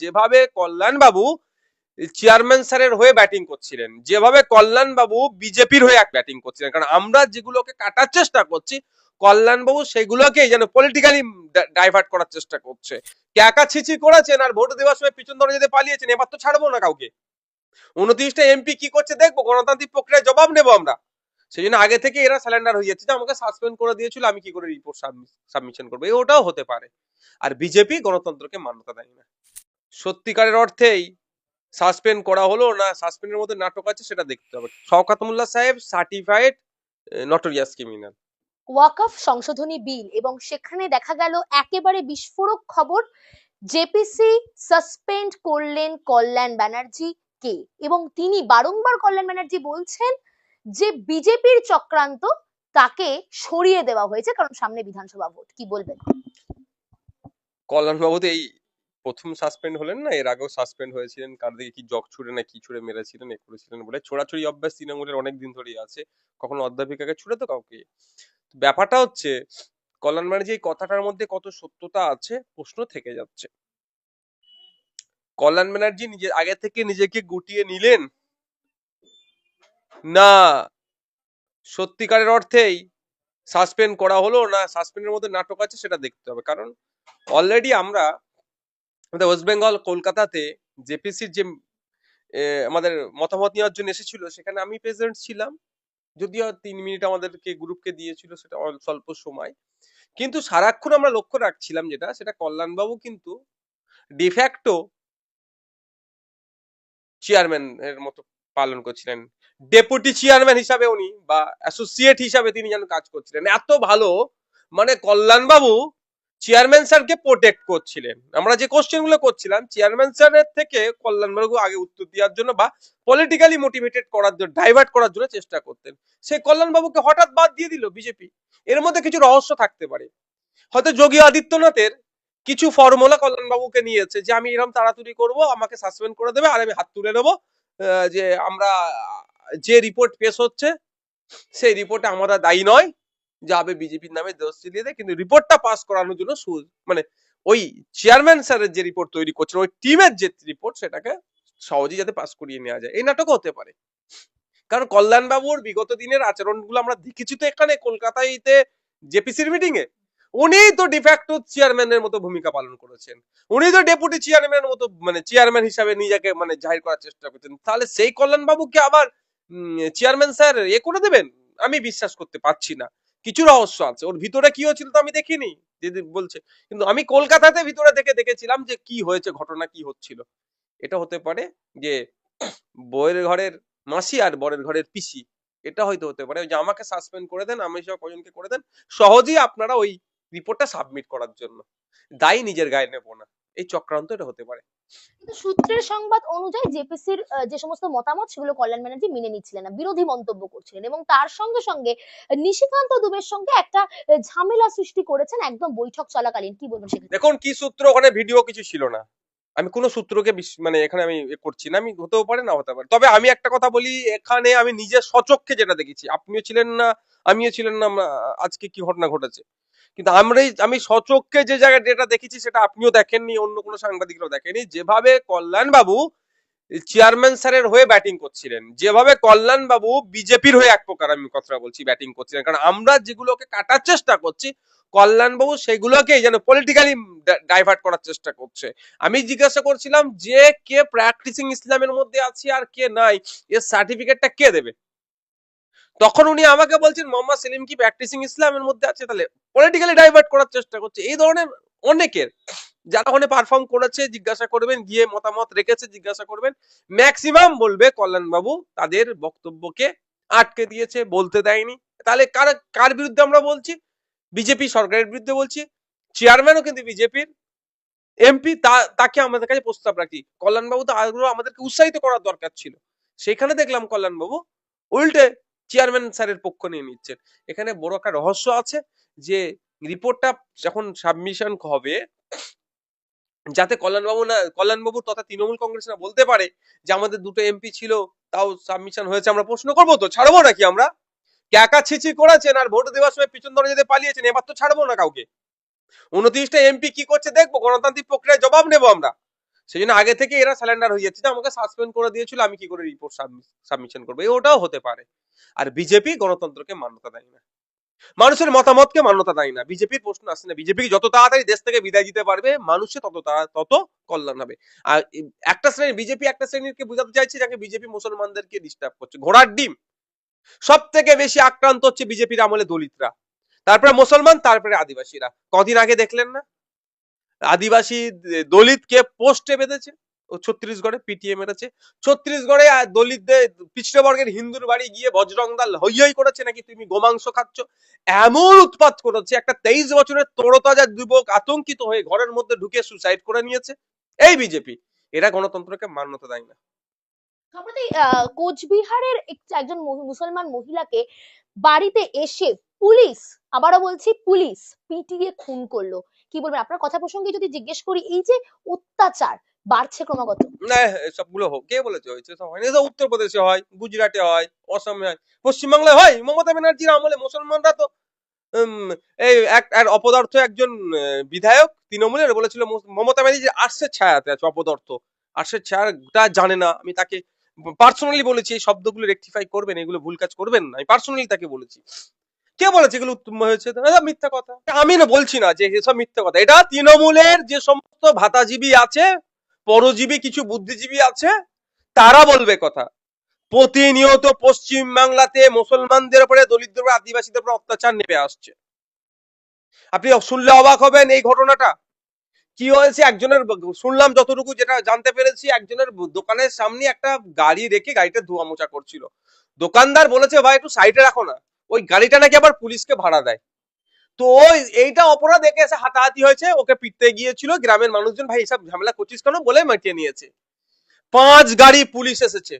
যেভাবে কল্যাণ বাবু চেয়ারম্যান স্যারের হয়ে ব্যাটিং করছিলেন, যেভাবে কল্যাণ বাবু বিজেপির হয়ে এক ব্যাটিং করছিলেন, কারণ আমরা যেগুলোকে কাটার চেষ্টা করছি কল্যাণ বাবু সেগুলোকে যেন পলিটিক্যালি ডাইভার্ট করার চেষ্টা করছে। ক্যাকা ছিচি করেছেন আর ভোট দেওয়ার সময় পিছন ধরে যেতে পালিয়েছেন, এবার তো ছাড়বো না কাউকে। উনত্রিশটা এমপি কি করছে দেখব, গণতান্ত্রিক প্রক্রিয়ায় জবাব নেব আমরা। সেই জন্য আগে থেকে এরা স্যালেন্ডার হয়ে যাচ্ছে যে আমাকে সাসপেন্ড করে দিয়েছিল, আমি কি করে রিপোর্ট সাবমিশন করব? ওটাও হতে পারে। আর বিজেপি গণতন্ত্রকে মান্যতা দেয় না সত্যিকারের অর্থেই সাসপেন্ড করা হলো না সাসপেন্ডের মধ্যে নাটক আছে সেটা দেখতে হবে। শওকাত মোল্লা সাহেব সার্টিফাইড নটোরিয়াস ক্রিমিনাল ওয়াকফ সংশোধনী বিল এবং সেখানে দেখা গেল একেবারে বিস্ফোরক খবর। জেপিসি সাসপেন্ড করলেন কল্যাণ ব্যানার্জি কে? এবং তিনি বারংবার কল্যাণ ব্যানার্জি বলছেন যে বিজেপির চক্রান্ত তাকে সরিয়ে দেওয়া হয়েছে কারণ সামনে বিধানসভা ভোট। কি বলবেন? কল্যাণ বাবু তো এই প্রথম সাসপেন্ড হলেন না? এর আগেও সাসপেন্ড হয়েছিলেন। কার দিকে কি জগ ছুড়ে না কি ছুড়ে মেরেছিলেন, এ করেছিলেন বলে। ছোড়াছুড়ি অভ্যাস তৃণমূলের অনেক দিন ধরেই আছে। কখনো অধ্যাপিকাকে ছুড়ে তো কাউকে ব্যাপারটা হচ্ছে, কল্যাণ ব্যানার্জি এই কথাটার মধ্যে কত সত্যতা আছে? প্রশ্ন থেকে যাচ্ছে। কল্যাণ ব্যানার্জি নিজে, আগে থেকে নিজেকে গুটিয়ে নিলেন? না। সত্যিকারের অর্থেই সাসপেন্ড করা হলো না? সাসপেন্ডের মধ্যে নাটক আছে, সেটা দেখতে হবে। কারণ অলরেডি আমরা আমাদের ওয়েস্ট বেঙ্গল কলকাতাতে জেপিসির যে আমাদের মতামত নেওয়ার জন্য এসেছিল, সেখানে আমি প্রেজেন্ট ছিলাম। যদিও তিন মিনিট আমাদেরকে গ্রুপকে দিয়েছিল, সেটা স্বল্প সময়। কিন্তু সারাক্ষণ আমরা লক্ষ্য রাখছিলাম যেটা, সেটা কল্যাণবাবু কিন্তু ডিফ্যাক্টো চেয়ারম্যান এর মতো পালন করছিলেন। ডেপুটি চেয়ারম্যান হিসাবে উনি, বা অ্যাসোসিয়েট হিসাবে তিনি যেন কাজ করছিলেন। এত ভালো মানে কল্যাণবাবু চেয়ারম্যান স্যারকে প্রোটেক্ট করছিলেন। আমরা যে কোশ্চেনগুলো করছিলাম চেয়ারম্যান স্যারের থেকে কল্যাণবাবু আগে উত্তর দেওয়ার জন্য বা পলিটিক্যালি মোটিভেটেড করার জন্য ডাইভার্ট করার জন্য চেষ্টা করতেন। সে কল্যাণবাবুকে হঠাৎ বাদ দিয়ে দিল বিজেপি এর মধ্যে কিছু রহস্য থাকতে পারে। হয়তো যোগী আদিত্যনাথের কিছু ফর্মুলা কল্যাণবাবুকে নিয়েছে যে, আমি এরকম তাড়াতাড়ি করব, আমাকে সাসপেন্ড করে দেবে, আর আমি হাত তুলে নেব যে আমরা যে রিপোর্ট পেশ হচ্ছে, সেই রিপোর্টে আমরা দায়ী নয়। যাবে বিজেপির নামে দোষ চালিয়ে দেয়, কিন্তু রিপোর্টটা পাস করানোর জন্য মানে ওই চেয়ারম্যান স্যারের যে রিপোর্ট তৈরি করছেন, ওই টিমের যে রিপোর্ট সেটাকে সহজেই যাতে পাস করিয়ে নেওয়া যায়। এই নাটকও হতে পারে। কারণ কল্যাণ বাবুর বিগত দিনের আচরণগুলো আমরা দেখেছি তো এখানে, কলকাতাইতে জেপিসির মিটিং এ উনি তো ডিফ্যাক্টো চেয়ারম্যানের মতো ভূমিকা পালন করেছেন। উনি তো ডেপুটি চেয়ারম্যানের মতো মানে চেয়ারম্যান হিসাবে নিজেকে মানে জাহির করার চেষ্টা করছেন তাহলে সেই কল্যাণ বাবুকে আবার চেয়ারম্যান স্যার এ করে দেবেন? আমি বিশ্বাস করতে পারছি না। কিছু রহস্য আছে। ওর ভিতরে কি হচ্ছিল তো আমি দেখিনি, দিদি বলছে। কিন্তু আমি কলকাতাতে ভিতরে দেখে দেখেছিলাম যে কি হয়েছে, ঘটনা কি হচ্ছিল। এটা হতে পারে যে বইয়ের ঘরের মাসি আর বরের ঘরের পিসি। এটা হয়তো হতে পারে। যে আমাকে সাসপেন্ড করে দেন, আমি সব কজনকে করে দেন, সহজেই আপনারা ওই রিপোর্টটা সাবমিট করার জন্য। দায়ী নিজের গায়ে নেব না। এই চক্রান্ত এটা হতে পারে। কিন্তু সূত্রের সংবাদ অনুযায়ী জেপিসির যে সমস্ত মতামত সেগুলো কল্যাণ ব্যানার্জি মেনে নিচ্ছিলেন না বিরোধী মন্তব্য করছিলেন এবং তার সঙ্গে সঙ্গে নিশিকান্ত দুবের সঙ্গে একটা ঝামেলা সৃষ্টি করেছেন একদম বৈঠক চলাকালীন। কি বলবেন সেক্ষেত্রে দেখুন কি সূত্র ওখানে ভিডিও কিছু ছিল না। আমি কোনো সূত্রকে মানে এখানে আমি করছি না আমি হতেও পারে না হতে পারে। তবে আমি একটা কথা বলি এখানে আমি নিজের সচক্ষে যেটা দেখেছি আপনিও ছিলেন না আমিও ছিলেন না আজকে কি ঘটনা ঘটেছে। কিন্তু আমরাই, আমি সচক্ষে যে জায়গায় যেটা দেখেছি সেটা আপনিও দেখেননি, অন্য কোনো সাংবাদিকরাও দেখেনি। যেভাবে কল্যাণ বাবু চেয়ারম্যান স্যারের হয়ে ব্যাটিং করছিলেন, যেভাবে কল্যাণ বাবু বিজেপির হয়ে এক প্রকার আমি কথা বলছি ব্যাটিং করছিলেন। কারণ আমরা যেগুলোকে কাটার চেষ্টা করছি কল্যাণবাবু সেগুলোকে যেন পলিটিক্যালি ডাইভার্ট করার চেষ্টা করছে। আমি জিজ্ঞাসা করছিলাম যে কে প্র্যাকটিসিং ইসলামের মধ্যে আছে আর কে নাই, এর সার্টিফিকেটটা কে দেবে? তখন উনি আমাকে বলছেন, মোহাম্মদ সেলিম কি প্র্যাকটিসিং ইসলামের মধ্যে আছে? তাহলে পলিটিক্যালি ডাইভার্ট করার চেষ্টা করছে। এই ধরনের অনেকের যারা ওখানে পারফর্ম করেছে, জিজ্ঞাসা করবেন, গিয়ে মতামত রেখেছে, জিজ্ঞাসা করবেন ম্যাক্সিমাম বলবে কল্যাণ বাবু তাদের বক্তব্যকে আটকে দিয়েছে, বলতে দেয়নি। তাহলে কার কার বিরুদ্ধে আমরা বলছি? বিজেপি সরকারের বিরুদ্ধে বলছি। চেয়ারম্যানও কিন্তু বিজেপির এমপি তাকে আমাদের কাছে প্রস্তাব রাখি। কল্যাণবাবু তো আগ্রহ আমাদেরকে উৎসাহিত করার দরকার ছিল। সেখানে দেখলাম কল্যাণবাবু উল্টে চেয়ারম্যান স্যারের পক্ষ নিয়ে নিচ্ছেন। এখানে বড় একটা রহস্য আছে যে রিপোর্টটা যখন সাবমিশন হবে, যাতে কল্যাণবাবু না, কল্যাণবাবু তথা তৃণমূল কংগ্রেস না বলতে পারে যে আমাদের দুটো এমপি ছিল, তাও সাবমিশন হয়েছে, আমরা প্রশ্ন করব তো, ছাড়বো নাকি আমরা? ক্যাকা ছিচি করেছেন আর ভোট দেওয়ার সময় পিছন ধরে যেতে পালিয়েছেন, এবার তো ছাড়বো না কাউকে। উনত্রিশটা এমপি কি করছে দেখব, গণতান্ত্রিক প্রক্রিয়ায় জবাব নেব আমরা। সেই জন্য আগে থেকে এরা স্যালেন্ডার হয়ে যাচ্ছে। আমাকে সাসপেন্ড করে দিয়েছিল, আমি কি করে রিপোর্ট সাবমিশন করব? ওটাও হতে পারে। আর বিজেপি গণতন্ত্রকে মান্যতা দেয় না। মানুষের মতামতকে মান্যতা দেয় না। বিজেপির প্রশ্ন আসছে না। বিজেপি যত তাড়াতাড়ি দেশ থেকে বিদায় দিতে পারবে, মানুষের তত তত কল্যাণ হবে। আর একটা শ্রেণি বিজেপি একটা শ্রেণীকে বোঝাতে চাইছে, যাকে বিজেপি মুসলমানদেরকে ডিস্টার্ব করছে। ঘোড়ার ডিম। সব থেকে বেশি আক্রান্ত হচ্ছে বিজেপির আমলে দলিতরা। তারপরে মুসলমান, তারপরে আদিবাসীরা। কদিন আগে দেখলেন না? আদিবাসী দলিতকে পোস্টে বেঁধেছে। ও ছত্তিশগড়ে পিটিএ মেরেছে। ছত্তিশগড়ে দলিতদের পিছড়ে বর্গের হিন্দুর বাড়ি গিয়ে বজরংদাল হই হই করেছে নাকি তুমি গোমাংস খাচ্ছ? এমন উৎপাত করেছে, একটা তেইশ বছরের তরতাজা যুবক আতঙ্কিত হয়ে ঘরের মধ্যে ঢুকে সুসাইড করে নিয়েছে। এই বিজেপি, এরা গণতন্ত্রকে মান্যতা দেয় না। সম্প্রতি কোচবিহারের একজন মুসলমান মহিলাকে বাড়িতে এসে পুলিশ, আবারও বলছি পুলিশ পিটিয়ে খুন করল। কি বলবেন? আপনার কথা প্রসঙ্গে যদি জিজ্ঞেস করি, এই যে অত্যাচার বাড়ছে ক্রমাগত। সবগুলো হোক, কে বলেছে? হয়েছে সব হয়নি। উত্তরপ্রদেশে হয়, গুজরাটে হয়, অসমে হয়, পশ্চিমবাংলায় হয়। মমতা ব্যানার্জির আমলে মুসলমানরা তো এই এক অপদার্থ একজন বিধায়ক তৃণমূলের বলেছিল, মমতা ব্যানার্জি আর্টসের ছায়াতে আছে অপদার্থ। আর্টসের ছায়াটা জানে না। আমি তাকে পার্সোনালি বলেছি, এই শব্দগুলো রেকটিফাই করবেন, এগুলো ভুল কাজ করবেন না। আমি পার্সোনালি তাকে বলেছি। কে বলেছে এগুলো? হয়েছে মিথ্যা কথা। আমি না বলছি না যে এসব মিথ্যা কথা। এটা তৃণমূলের যে সমস্ত ভাতাজীবী আছে, পরজীবী, কিছু বুদ্ধিজীবী আছে, তারা বলবে কথা। প্রতিনিয়ত পশ্চিম বাংলাতে মুসলমানদের উপরে, দলিতদের উপরে, আদিবাসীদের উপরে অত্যাচার নেমে আসছে। আপনি শুনলে অবাক হবেন এই ঘটনাটা। কি হয়েছে? একজনের শুনলাম যতটুকু যেটা জানতে পেরেছি, একজনের দোকানের সামনে একটা গাড়ি রেখে গাড়িটা ধোয়া মোচা করছিল। দোকানদার বলেছে, ভাই, একটু সাইডে রাখো না। ওই গাড়িটা নাকি আবার পুলিশকে ভাড়া দেয়। তো এইটা অপরাধ দেখে এসে হাতাহাতি হয়েছে, ওকে পিটতে গিয়েছিল। গ্রামের মানুষজন, ভাই এসব ঝামেলা করছিস কেন? বলে মাটিয়ে নিয়েছে। পাঁচ গাড়ি পুলিশ এসেছে।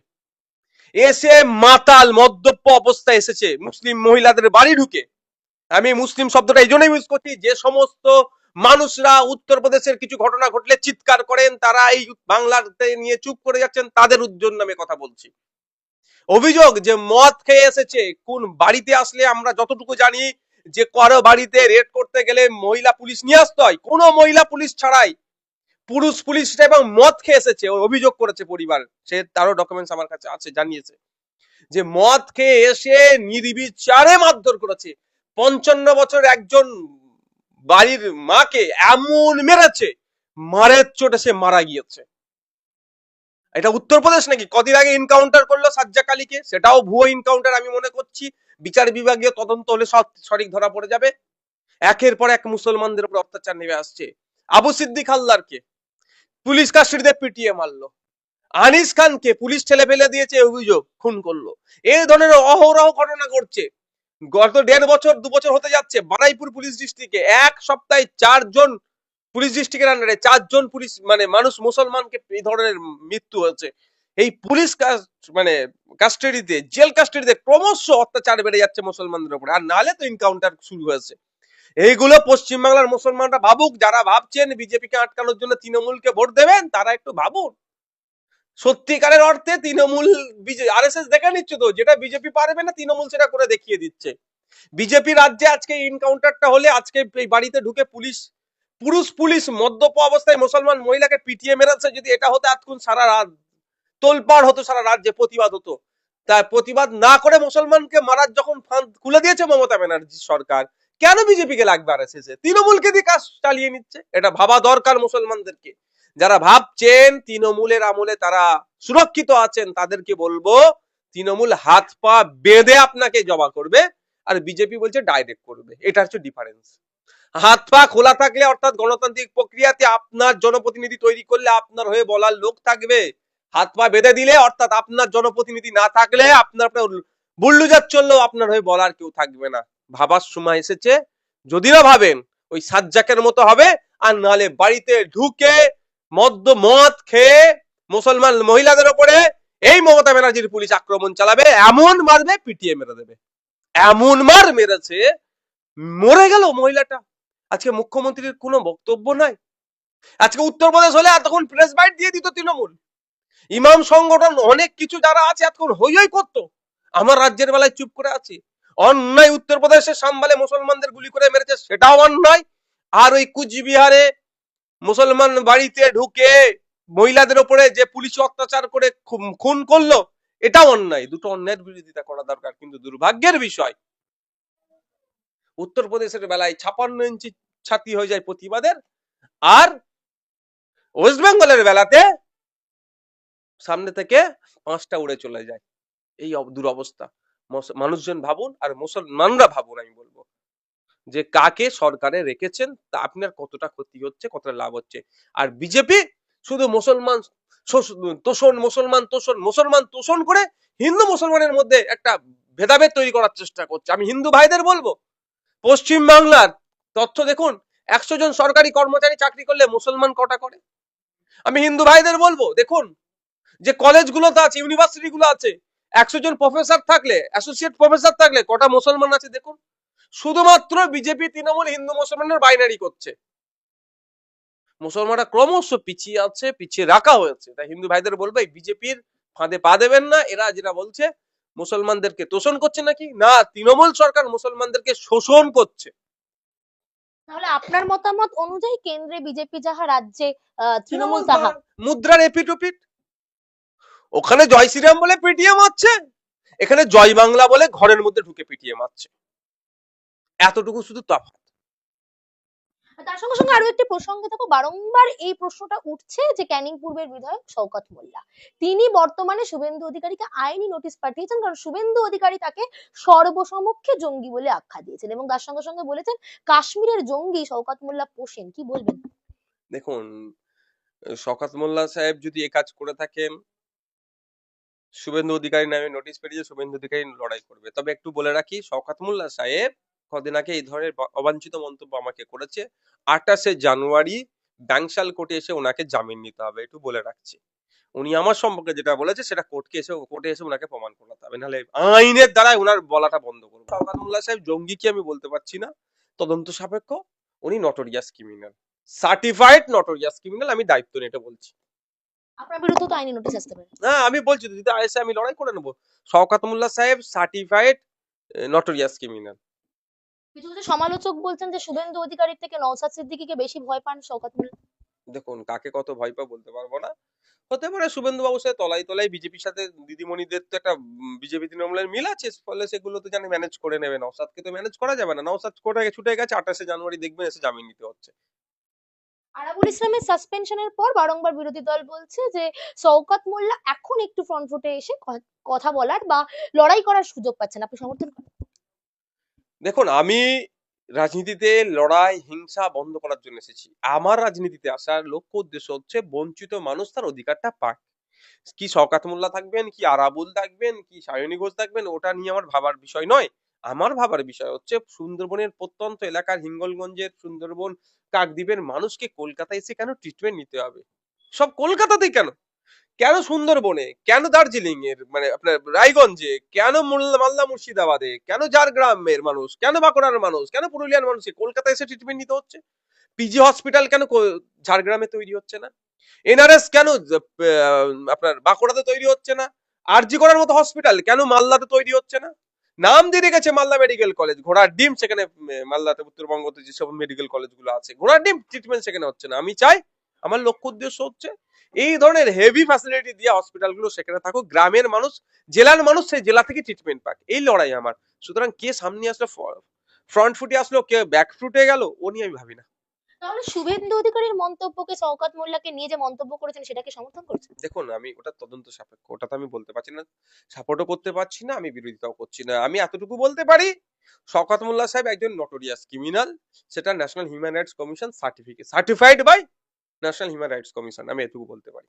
এসে মাতাল, মদ্যপ অবস্থায় এসেছে। মুসলিম মহিলাদের বাড়ি ঢুকে। আমি মুসলিম শব্দটা এই জন্যই ইউজ করছি, যে সমস্ত মানুষরা উত্তরপ্রদেশের কিছু ঘটনা ঘটলে চিৎকার করেন, তারা এই বাংলাতে নিয়ে চুপ করে যাচ্ছেন, তাদের উজ্জ্বল নামে কথা বলছি। অভিযোগ যে মদ খেয়ে এসেছে, কোন বাড়িতে আসলে আমরা যতটুকু জানি যে কারও বাড়িতে রেড করতে গেলে মহিলা পুলিশ নিয়ে আসতে হয়। কোনো মহিলা পুলিশ ছাড়াই পুরুষ পুলিশটা এবং মদ খেয়ে এসেছে অভিযোগ করেছে পরিবার। সে তারও ডকুমেন্টস আমার কাছে আছে, জানিয়েছে। যে মদ খেয়ে এসে নির্বিচারে মারধর করেছে। পঞ্চান্ন বছর একজন বাড়ির মাকে এমন মেরেছে, মারের চোটে সে মারা গিয়েছে। এটা উত্তরপ্রদেশ নাকি? কদিন আগে এনকাউন্টার করল সাজ্জাক আলীকে সেটাও ভুয়ো এনকাউন্টার আমি মনে করছি। বিচার বিভাগীয় তদন্ত হলে সব সঠিক ধরা পড়ে যাবে। একের পর এক মুসলমানদের উপর অত্যাচার নেমে আসছে। আবু সিদ্দিক হালদারকে পুলিশ কাস্টডিতে পিটিয়ে মারলো। আনিস খানকে পুলিশ ঠেলে ফেলে দিয়েছে, অভিযোগ, খুন করল। এই ধরনের অহরহ ঘটনা ঘটছে। গত দেড় বছর, দু বছর হতে যাচ্ছে বারাইপুর পুলিশ ডিস্ট্রিক্টে এক সপ্তাহে চারজন পুলিশ ডিস্ট্রিক্টের আন্ডারে চারজন পুলিশ মানে মানুষ মুসলমানকে এই ধরনের মৃত্যু হয়েছে। এই পুলিশ মানে কাস্টাডিতে জেল কাস্টাডিতে ক্রমশ অত্যাচার বেড়ে যাচ্ছে মুসলমানদের উপরে। আর নাহলে তো এনকাউন্টার শুরু হয়েছে। এইগুলো পশ্চিমবাংলার মুসলমানরা ভাবুক, যারা ভাবছেন বিজেপিকে আটকানোর জন্য তৃণমূলকে ভোট দেবেন, তারা একটু ভাবুন। সত্যিকারের অর্থে তৃণমূল আর এস এস দেখে নিচ্ছে তো, যেটা বিজেপি পারবে না, তৃণমূল সেটা করে দেখিয়ে দিচ্ছে। বিজেপি রাজ্যে আজকে এনকাউন্টারটা হলে আজকে এই বাড়িতে ঢুকে পুলিশ, পুরুষ পুলিশ মদ্যপ অবস্থায় মুসলমান মহিলাকে পিটিয়ে মেরেছে, যদি এটা হতো এতক্ষণ সারা রাত, তোলপাড় হতো সারা রাজ্যে, প্রতিবাদ হতো। তাই প্রতিবাদ না করে মুসলমানকে মারার যখন ফাঁদ খুলে দিয়েছে মমতা ব্যানার্জি সরকার, কেন বিজেপিকে লাগবে আর এসেছে তৃণমূলকে দিয়ে কাজ চালিয়ে নিচ্ছে, এটা ভাবা দরকার মুসলমানদেরকে। যারা ভাবছেন তৃণমূলের আমলে তারা সুরক্ষিত আছেন, তাদেরকে বলব তৃণমূল হাত পা বেঁধে আপনাকে জবা করবে আর বিজেপি বলছে ডাইরেক্ট করবে। এটা হচ্ছে ডিফারেন্স হাত পা খোলা থাকলে অর্থাৎ গণতান্ত্রিক প্রক্রিয়াতে আপনার জনপ্রতিনিধি তৈরি করলে আপনার হয়ে বলার লোক থাকবে। হাত পা বেঁধে দিলে অর্থাৎ আপনার জনপ্রতিনিধি না থাকলে আপনার বুল্লুজার চললেও আপনার হয়ে বলার কেউ থাকবে না। ভাবার সময় এসেছে যদি না ভাবেন ওই সাজ্জাকের মতো হবে, আর নালে বাড়িতে ঢুকে মদ্য মদ খেয়ে মুসলমান মহিলাদের উপরে এই মমতা ব্যানার্জির পুলিশ আক্রমণ চালাবে, এমন মারবে, পিটিয়ে মেরে দেবে। এমন মার মেরেছে, মরে গেল মহিলাটা। আজকে মুখ্যমন্ত্রীর কোনো বক্তব্য নাই। আজকে উত্তরপ্রদেশ হলে এতক্ষণ প্রেস বাইট দিয়ে দিত তৃণমূল। ইমাম সংগঠন অনেক কিছু যারা আছে এতক্ষণ হই হই করতো। আমার রাজ্যের বেলায় চুপ করে আছি। অন্যায় উত্তরপ্রদেশে সাম্বালে মুসলমানদের গুলি করে মেরেছে, সেটাও অন্যায়। আর ওই কুচবিহারে মুসলমান বাড়িতে ঢুকে মহিলাদের ওপরে যে পুলিশ অত্যাচার করে খুন- করল, এটাও অন্যায়। দুটো অন্যায়ের বিরোধিতা করা দরকার, কিন্তু দুর্ভাগ্যের বিষয়। উত্তরপ্রদেশের বেলায় ছাপান্ন ইঞ্চি ছাতি হয়ে যায় প্রতিবাদের, আর ওয়েস্ট বেঙ্গলের বেলাতে সামনে থেকে পাঁচটা উড়ে চলে যায়। এই দুরবস্থা। মানুষজন ভাবুন আর মুসলমানরা ভাবুন, আমি বলব যে কাকে সরকারে রেখেছেন, তা আপনার কতটা ক্ষতি হচ্ছে, কতটা লাভ হচ্ছে। আর বিজেপি শুধু মুসলমান তোষণ মুসলমান তোষণ মুসলমান তোষণ করে হিন্দু মুসলমানের মধ্যে একটা ভেদাভেদ তৈরি করার চেষ্টা করছে। আমি হিন্দু ভাইদের বলব, পশ্চিম বাংলার তথ্য দেখুন, একশো জন সরকারি কর্মচারী চাকরি করলে মুসলমান কটা করে? আমি হিন্দু ভাইদের বলব, দেখুন, যে কলেজগুলোতে আছে ইউনিভার্সিটি গুলো আছে, একশো জন প্রফেসর থাকলে, অ্যাসোসিয়েট প্রফেসর থাকলে কটা মুসলমান আছে দেখুন। শুধুমাত্র বিজেপি তৃণমূল হিন্দু মুসলমানের বাইনারি করছে। মুসলমানরা ক্রমশ পিছিয়ে আছে পিছিয়ে রাখা হয়েছে। তাই হিন্দু ভাইদের বলব বিজেপির ফাঁদে পা দেবেন না। এরা যেটা বলছে মুসলমানদেরকে তোষণ করছে নাকি? না তৃণমূল সরকার মুসলমানদেরকে শোষণ করছে। তাহলে আপনার মতামত অনুযায়ী কেন্দ্রে বিজেপি যাহা রাজ্যে তৃণমূল তাহা? মুদ্রার এপিট ওপিট ওখানে জয় শ্রীরাম বলে পিটিয়ে মারছে এখানে জয় বাংলা বলে ঘরের মধ্যে ঢুকে পিটিয়ে মারছে এতটুকু শুধু তফাৎ। তার সঙ্গে সঙ্গে আরও একটি প্রসঙ্গে থাকো বারংবার এই প্রশ্নটা উঠছে যে ক্যানিং পূর্বের বিধায়ক শওকত মোল্লা। তিনি বর্তমানে শুভেন্দু অধিকারীকে আইনি নোটিশ পাঠিয়েছেন কারণ শুভেন্দু অধিকারী তাকে সর্বসমক্ষে জঙ্গি বলে আখ্যা দিয়েছেন এবং তার সঙ্গে সঙ্গে বলেছেন কাশ্মীরের জঙ্গি শওকত মোল্লা পোষেন কি বলবেন? দেখুন শকাত মোল্লা সাহেব যদি এ কাজ করে থাকেন শুভেন্দু অধিকারী নামে নোটিশ পেরিয়ে শুভেন্দু অধিকারী লড়াই করবে। তবে একটু বলে রাখি শওকাত মোল্লা সাহেব কদিন আগে এই ধরনের অবাঞ্ছিত মন্তব্য আমাকে করেছে। আঠাশে জানুয়ারি ব্যাংশাল কোর্টে এসে ওনাকে জামিন নিতে হবে একটু বলে রাখছি। উনি আমার সম্পর্কে যেটা বলেছে সেটা কোর্টকে এসে কোর্টে এসে ওনাকে প্রমাণ করাতে হবে নাহলে আইনের দ্বারা ওনার বলাটা বন্ধ করব। মোল্লা সাহেব জঙ্গি কি আমি বলতে পারছি না। তদন্ত সাপেক্ষ উনি notorious criminal certified notorious criminal আমি দায়িত্ব নিয়ে এটা বলছি। আপনার বিরুদ্ধে তো আইনি নোটিশ আসতে পারে। হ্যাঁ আমি বলছি যদি আইসে আমি লড়াই করে নেব শওকাত মোল্লা সাহেব সার্টিফাইড নটোরিয়াস ক্রিমিনাল কিছু কিছু সমালোচক বলছেন যে শুভেন্দু অধিকারীর থেকে নওসাদ সিদ্দিকীকে বেশি ভয় পান শওকত মোল্লা দেখুন কাকে কত ভয় পা বলতে পারব না। হতে পারে শুভেন্দু বাবুর সাথে তলাই তলাই বিজেপির সাথে দিদিমণিদের তো একটা বিজেপি তৃণমূলের মিল আছে ফলে সেগুলো তো জানি ম্যানেজ করে নেবে। নওসাদকে তো ম্যানেজ করা যাবে না। নওসাদ কোটায় ছুটে গেছে আঠাশে জানুয়ারি দেখবেন এসে জামিন নিতে হচ্ছে। আরাবুল ইসলামের সাসপেনশনের পর বারংবার বিরোধী দল বলছে যে শওকত মোল্লা এখন একটু ফ্রন্ট ফুটে এসে কথা বলার বা লড়াই করার সুযোগ পাচ্ছেন। আপনি সমর্থন করেন? দেখুন, আমি রাজনীতিতে লড়াই, হিংসা বন্ধ করার জন্য এসেছি। আমার রাজনীতিতে আসার লক্ষ্য উদ্দেশ্য হচ্ছে বঞ্চিত মানুষ তার অধিকারটা পাক। কি শওকাত মোল্লা থাকবেন, কি আরাবুল থাকবেন, কি সায়নী ঘোষ থাকবেন, ওটা নিয়ে আমার ভাবার বিষয় নয়। আমার ভাবার বিষয় হচ্ছে সুন্দরবনের প্রত্যন্ত এলাকার হিঙ্গলগঞ্জের সুন্দরবন কাকদ্বীপের মানুষকে কলকাতায় এসে কেন ট্রিটমেন্ট নিতে হবে? সব কলকাতাতেই কেন? কেন সুন্দরবনে? কেন দার্জিলিং এর মানে আপনার রায়গঞ্জে, কেন মালদা, মুর্শিদাবাদে, কেন জারগ্রামের মানুষ, কেন বাঁকুড়ার মানুষ, কেন পুরুলিয়ার মানুষ কলকাতায় এসে ট্রিটমেন্ট নিতে হচ্ছে? পিজি হসপিটাল কেন ঝাড়গ্রামে তৈরি হচ্ছে না? এনআরএস কেন আপনার বাঁকুড়াতে তৈরি হচ্ছে না? আরজি করার মতো হসপিটাল কেন মালদাতে তৈরি হচ্ছে না? নাম দিয়ে রেখেছে মালদা মেডিকেল কলেজ, ঘোড়ার ডিম সেখানে মালদাতে উত্তরবঙ্গতে যেসব মেডিকেল কলেজগুলো আছে, ঘোড়ার ডিম ট্রিটমেন্ট সেখানে হচ্ছে না। আমি চাই আমার লক্ষ্য উদ্দেশ্য হচ্ছে এই ধরনের হেভি ফ্যাসিলিটি দিয়ে হসপিটালগুলো সেখানে থাকুক গ্রামের মানুষ জেলার মানুষ সেই জেলা থেকে ট্রিটমেন্ট পাক। এই লড়াই আমার। সুতরাং কে সামনে আসলো ফ্রন্ট ফুটে আসলো কে ব্যাক ফুটে গেল ও নিয়ে আমি ভাবি না। তাহলে শুভেন্দু অধিকারীর মন্তব্যকে শওকত মোল্লাকে নিয়ে যে মন্তব্য করেছেন সেটাকে সমর্থন করছেন? দেখুন আমি ওটা তদন্ত সাপেক্ষ ওটা তো আমি বলতে পারছি না সাপোর্টও করতে পারছি না আমি বিরোধিতাও করছি না। আমি এতটুকু বলতে পারি শওকত মোল্লা সাহেব একজন নটোরিয়াস ক্রিমিনাল সেটা national human rights commission certificate certified by national human rights commission আমি এটুকু বলতে পারি।